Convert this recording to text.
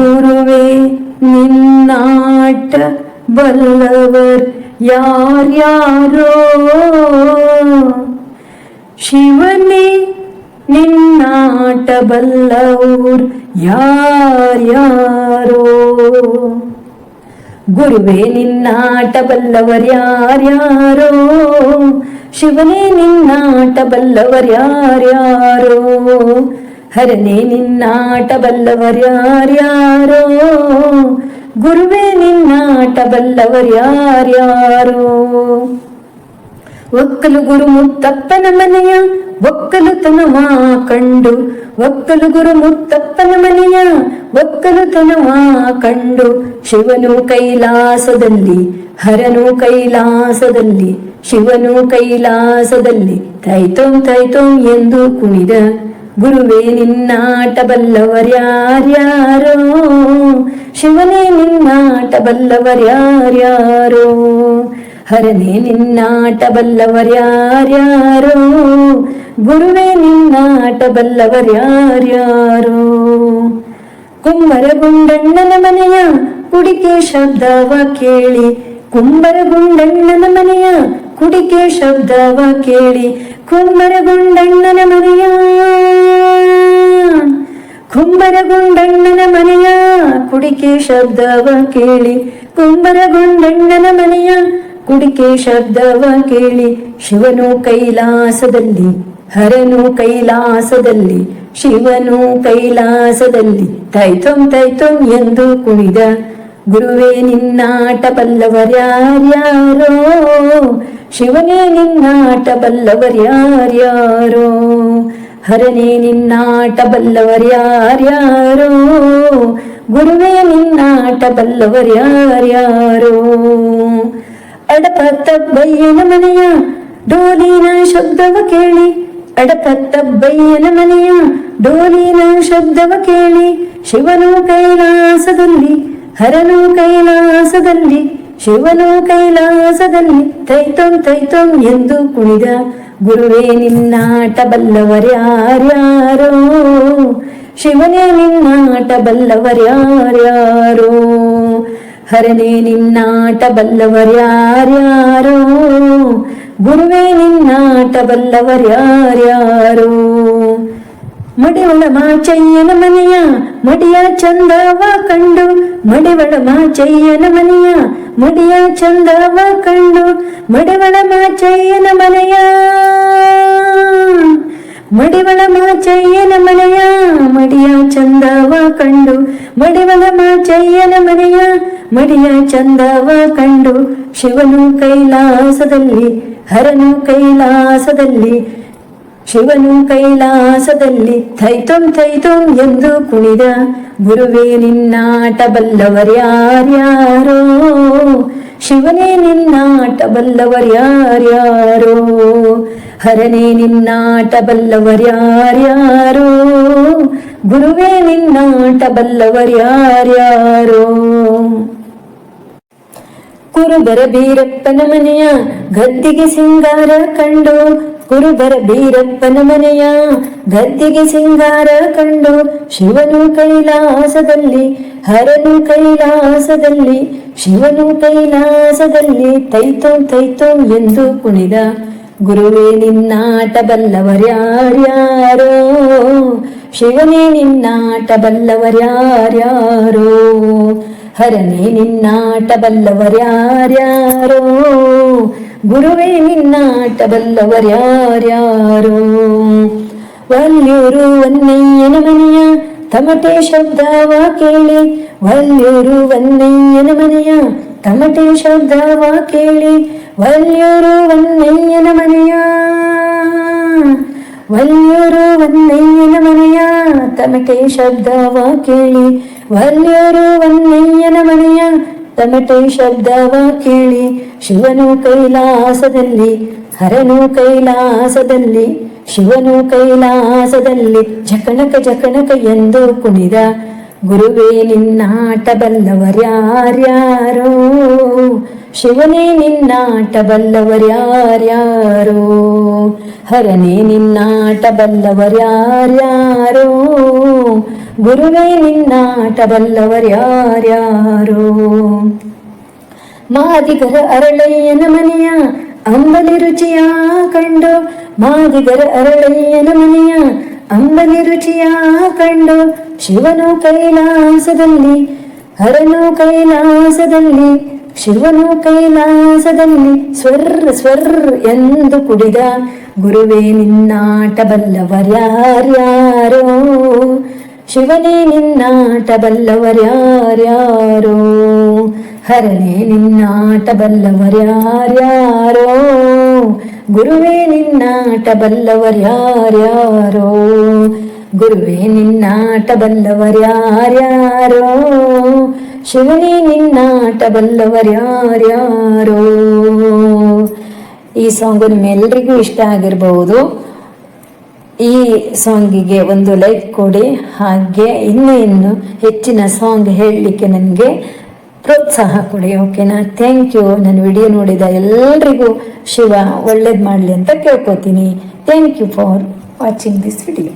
ಗುರುವೇ ನಿನ್ನಾಟ ಬಲ್ಲವರ್ ಯಾರ್ಯಾರೋ ಶಿವನೇ ನಿನ್ನಾಟ ಬಲ್ಲವರ್ ಯಾರ್ಯಾರೋ ಗುರುವೇ ನಿನ್ನಾಟ ಬಲ್ಲವರ್ಯಾರ್ಯಾರೋ ಶಿವನೇ ನಿನ್ನಾಟ ಬಲ್ಲವರ್ಯಾರ್ಯಾರೋ ಹರನೇ ನಿನ್ನಾಟ ಬಲ್ಲವರ್ಯಾರ್ಯಾರೋ ಗುರುವೇ ನಿನ್ನಾಟ ಬಲ್ಲವರ್ಯಾರ್ಯಾರೋ ಒಕ್ಕಲು ಗುರು ಮುತ್ತಪ್ಪನ ಮನೆಯ ಒಕ್ಕಲುತನವ ಕಂಡು. ಒಕ್ಕಲು ಗುರು ಮುತ್ತಪ್ಪನ ಮನೆಯ ಒಕ್ಕಲುತನವ ಕಂಡು. ಶಿವನು ಕೈಲಾಸದಲ್ಲಿ, ಹರನು ಕೈಲಾಸದಲ್ಲಿ, ಶಿವನು ಕೈಲಾಸದಲ್ಲಿ ತೈತೋಂ ತೈತೋಂ ಎಂದು ಕುಣಿದ ಗುರುವೇ ನಿನ್ನಾಟ ಬಲ್ಲವರ್ಯಾರ್ಯಾರೋ ಶಿವನೇ ನಿನ್ನಾಟ ಬಲ್ಲವರ್ಯಾರ್ಯಾರೋ ಹರನೇ ನಿನ್ನಾಟ ಬಲ್ಲವರ್ಯಾರ್ಯಾರೋ ಗುರುವೇ ನಿನ್ನಾಟ ಬಲ್ಲವರ್ಯಾರ್ಯಾರೋ ಕುಂಬರಗುಂಡಣ್ಣನ ಮನೆಯ ಕುಡಿಕೆ ಶಬ್ದವ ಕೇಳಿ, ಕುಂಬರಗುಂಡಣ್ಣನ ಮನೆಯ ಕುಡಿಕೆ ಶಬ್ದವ ಕೇಳಿ, ಕುಂಬರಗೊಂಡಣ್ಣನ ಮನೆಯ. ಕುಂಬರಗೊಂಡಣ್ಣನ ಮನೆಯ. ಕುಡಿಕೆ ಶಬ್ದವ ಕೇಳಿ, ಕುಂಬರಗೊಂಡಣ್ಣನ ಮನೆಯ. ಕುಡಿಕೆ ಶಬ್ದವ ಕೇಳಿ, ಶಿವನು ಕೈಲಾಸದಲ್ಲಿ, ಹರನು ಕೈಲಾಸದಲ್ಲಿ, ಶಿವನು ಕೈಲಾಸದಲ್ಲಿ ತೈತೊಂ ತೈತೊಂ ಎಂದು ಕುಣಿದ ಗುರುವೇ ನಿನ್ನಾಟ ಬಲ್ಲವರ್ಯಾರ್ಯಾರೋ ಶಿವನೇ ನಿನ್ನಾಟ ಬಲ್ಲವರ್ಯಾರ್ಯಾರೋ ಹರನೇ ನಿನ್ನಾಟ ಬಲ್ಲವರ್ಯಾರ್ಯಾರೋ ಗುರುವೇ ನಿನ್ನಾಟ ಬಲ್ಲವರ್ಯಾರ್ಯಾರೋ ಅಡಪತ್ತ ಬಯ್ಯನ ಮನೆಯ ಡೋಲಿನ ಶಬ್ದವ ಕೇಳಿ. ಅಡಪತ್ತ ಬಯ್ಯನ ಮನೆಯ ಡೋಲಿನ ಶಬ್ದವ ಕೇಳಿ. ಶಿವನು ಕೈಲಾಸದಲ್ಲಿ ಹರನು ಕೈಲಾಸದಲ್ಲಿ, ಶಿವನು ಕೈಲಾಸದಲ್ಲಿ ತೈತೊಂ ತೈತೊಂ ಎಂದು ಕುಣಿದ ಗುರುವೇ ನಿನ್ನಾಟ ಬಲ್ಲವರ್ಯಾರ್ಯಾರೋ ಶಿವನೇ ನಿನ್ನಾಟ ಬಲ್ಲವರ್ಯಾರ್ಯಾರೋ ಹರನೇ ನಿನ್ನಾಟ ಬಲ್ಲವರ್ಯಾರ್ಯಾರೋ ಗುರುವೇ ನಿನ್ನಾಟ ಬಲ್ಲವರ್ಯಾರ್ಯಾರೋ ಮಡಿವಳ ಮಾಚಯ್ಯನ ಮನೆಯ, ಮಡಿಯ ಚಂದವ ಕಂಡು. ಮಡಿವಳ ಮಾಚಯ್ಯನ ಮನೆಯ, ಮಡಿಯ ಚಂದವ ಕಂಡು. ಮಡಿವಳ ಮಾಚಯ್ಯನ ಮನೆಯ, ಮಡಿವಳ ಮಾಚಯ್ಯನ ಮನೆಯ, ಮಡಿಯ ಚಂದವ ಕಂಡು. ಮಡಿವಳ ಮಾಚಯ್ಯನ ಮನೆಯ, ಮಡಿಯ ಚಂದವ ಕಂಡು. ಶಿವನು ಕೈಲಾಸದಲ್ಲಿ, ಹರನು ಕೈಲಾಸದಲ್ಲಿ ಶಿವನು ಕೈಲಾಸದಲ್ಲಿ ಥೈತೊಂ ಥೈತೊಂ ಎಂದು ಕುಣಿದ ಗುರುವೇ ನಿನ್ನಾಟ ಬಲ್ಲವರ್ಯಾರ್ಯಾರೋ ಶಿವನೇ ನಿನ್ನಾಟ ಬಲ್ಲವರ್ಯಾರ್ಯಾರೋ ಹರನೇ ನಿನ್ನಾಟ ಬಲ್ಲವರ್ಯಾರ್ಯಾರೋ ಗುರುವೇ ನಿನ್ನಾಟ ಬಲ್ಲವರ್ಯಾರ್ಯಾರೋ ಕುರುಬರ ಬೀರಪ್ಪನ ಮನೆಯ ಗದ್ದಿಗೆ ಸಿಂಗಾರ ಕಂಡು ಕುರುಬರ ಬೀರಪ್ಪನ ಮನೆಯ ಗದ್ದಿಗೆ ಸಿಂಗಾರ ಕಂಡು ಶಿವನು ಕೈಲಾಸದಲ್ಲಿ, ಹರನು ಕೈಲಾಸದಲ್ಲಿ, ಶಿವನು ಕೈಲಾಸದಲ್ಲಿ ತೈತೋ ತೈತೋ ಎಂದು ಕುಣಿದ. ಗುರುವೇ, ನಿನ್ನಾಟ ಬಲ್ಲವರ್ಯಾರ್ಯಾರೋ? ಶಿವನೇ, ನಿನ್ನಾಟ ಬಲ್ಲವರ್ಯಾರ್ಯಾರೋ? ಹರನೇ ನಿನ್ನಾಟ ಬಲ್ಲವರ್ಯಾರ್ಯಾರೋ ಗುರುವೇ ನಿನ್ನಾಟ ಬಲ್ಲವರ್ಯಾರ್ಯಾರೋ ವಲ್ಯೂರು ವನ್ನಯ್ಯನ ಮನೆಯ ತಮಟೆ ಶಬ್ದವ ಕೇಳಿ ವಲ್ಯೂರು ವನ್ನಯ್ಯನ ಮನೆಯ ತಮಟೆ ಶಬ್ದವ ಕೇಳಿ ವಲ್ಯೂರು ವನ್ನಯ್ಯನ ಮನೆಯ ವಲ್ಯೂರು ವನ್ನಯ್ಯನ ಮನೆಯ ತಮಟೆ ಶಬ್ದವ ಕೇಳಿ ವಲ್ಯೂರು ವನ್ನಯ್ಯನ ಮನೆಯ ತಮಟೆ ಶಬ್ದವ ಕೇಳಿ, ಶಿವನು ಕೈಲಾಸದಲ್ಲಿ, ಹರನು ಕೈಲಾಸದಲ್ಲಿ, ಶಿವನು ಕೈಲಾಸದಲ್ಲಿ ಜಕಣಕ ಜಕಣಕ ಎಂದು ಕುಣಿದ. ಗುರುವೇ, ನಿನ್ನಾಟ ಬಲ್ಲವರ್ಯಾರ್ಯಾರೋ? ಶಿವನೇ, ನಿನ್ನಾಟ ಬಲ್ಲವರ್ಯಾರ್ಯಾರೋ? ಹರನೇ, ನಿನ್ನಾಟ ಬಲ್ಲವರ್ಯಾರ್ಯಾರೋ? ಗುರುವೇ ನಿನ್ನಾಟ ಬಲ್ಲವರ್ಯಾರ್ಯಾರೋ ಮಾದಿಗರ ಅರಳಯ್ಯನ ಮನೆಯ ಅಂಬಲಿ ರುಚಿಯ ಕಂಡು, ಮಾದಿಗರ ಅರಳಯ್ಯನ ಮನೆಯ ಅಂಬಲಿ ರುಚಿಯ ಕಂಡು, ಶಿವನು ಕೈಲಾಸದಲ್ಲಿ, ಹರನು ಕೈಲಾಸದಲ್ಲಿ, ಶಿವನು ಕೈಲಾಸದಲ್ಲಿ ಸ್ವರ್ ಸ್ವರ್ ಎಂದು ಕುಡಿದ ಗುರುವೇ ನಿನ್ನಾಟ ಬಲ್ಲವರ್ಯಾರ್ಯಾರೋ ಶಿವನೇ ನಿನ್ನಾಟ ಬಲ್ಲವರ್ಯಾರ್ಯಾರೋ ಹರನೇ ನಿನ್ನಾಟ ಬಲ್ಲವರ್ಯಾರ್ಯಾರೋ ಗುರುವೇ ನಿನ್ನಾಟ ಬಲ್ಲವರ್ಯಾರ್ಯಾರೋ ಗುರುವೇ ನಿನ್ನಾಟ ಬಲ್ಲವರ್ಯಾರ್ಯಾರೋ ಶಿವನೇ ನಿನ್ನಾಟ ಬಲ್ಲವರ್ಯಾರ್ಯಾರೋ ಈ ಸಾಂಗು ನಿಮ್ಮೆಲ್ಲರಿಗೂ ಇಷ್ಟ ಆಗಿರಬಹುದು ಈ ಸಾಂಗಿಗೆ ಒಂದು ಲೈಕ್ ಕೊಡಿ. ಹಾಗೆ ಇನ್ನೂ ಇನ್ನು ಹೆಚ್ಚಿನ ಸಾಂಗ್ ಹೇಳಲಿಕ್ಕೆ ನನಗೆ ಪ್ರೋತ್ಸಾಹ ಕೊಡಿ, ಓಕೆನಾ? ಥ್ಯಾಂಕ್ ಯು ನನ್ನ ವಿಡಿಯೋ ನೋಡಿದ ಎಲ್ಲರಿಗೂ ಶಿವ ಒಳ್ಳೇದು ಮಾಡಲಿ ಅಂತ ಕೇಳ್ಕೊತೀನಿ. Thank you for watching this video